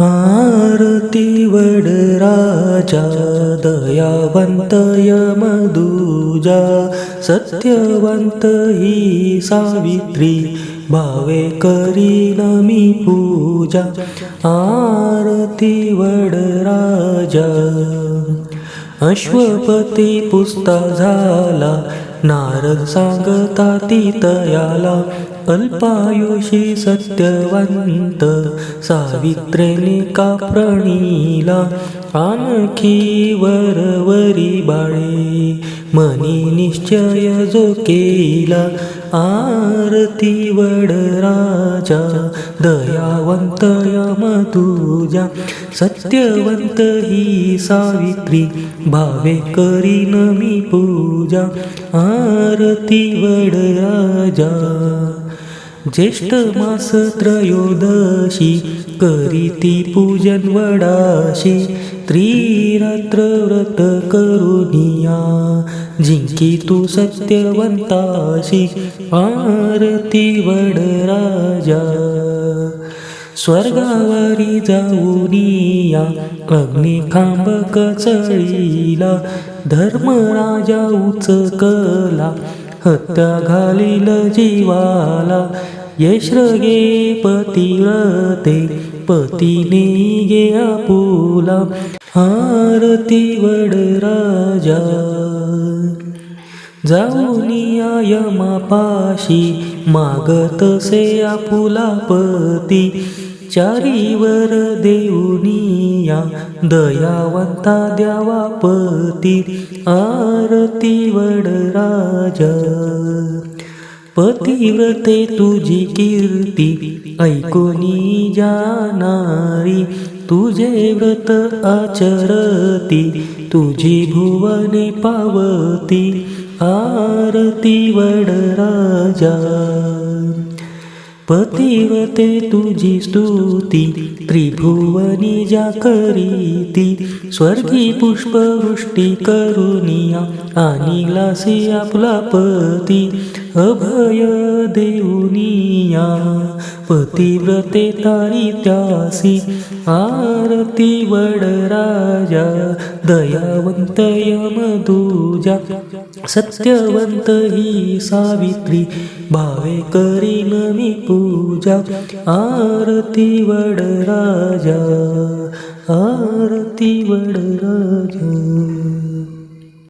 आरती वडराजा दयावंत यमदूजा सत्यवंत ही सावित्री भावे करीन मी पूजा आरती वडराजा अश्वपती पुस्ता झाला नारद सांगता तयाला अल्पायुषी सत्यवंत सावित्रेने का प्रणीला आणखी वरवरी बाळे? मनी निश्चय जो केला आरती वडराजा दयावंत यमदूजा सत्यवंत ही सावित्री भावे करीन मी पूजा आरती वडराजा ज्येष्ठ मास त्रयोदशी करीती पूजन वडाशी त्रिरात्र व्रत करुनिया जिंकी तू सत्यवंताशी आरती वडराजा स्वर्गावरी जाऊनिया अग्निखांब कचळीला धर्मराजा उचकला हत्या घालील जीवाला यश्रगे पतिव्रते पतीने गे आपुला. आरती वडराजा जाऊनिया यमापाशी मागतसे आपुला पती. चारीवर देऊनिया दयावंता द्यावा पती आरती वडराजा पतिव्रते तुझी कीर्ती ऐकोनी जाणारी तुझे व्रत आचरती तुझी भुवने पावती आरती वडराजा पतिवते तुझी स्तुती त्रिभुवनी जा करीती स्वर्गी पुष्पवृष्टी करुनिया आणि आपला पती अभय देऊनिया. पतिव्रते तारी त्यासी आरती वडराजा दयावंत यमदूजा सत्यवंत ही सावित्री भावे करीन मी पूजा आरती वडराजा आरती वडराजा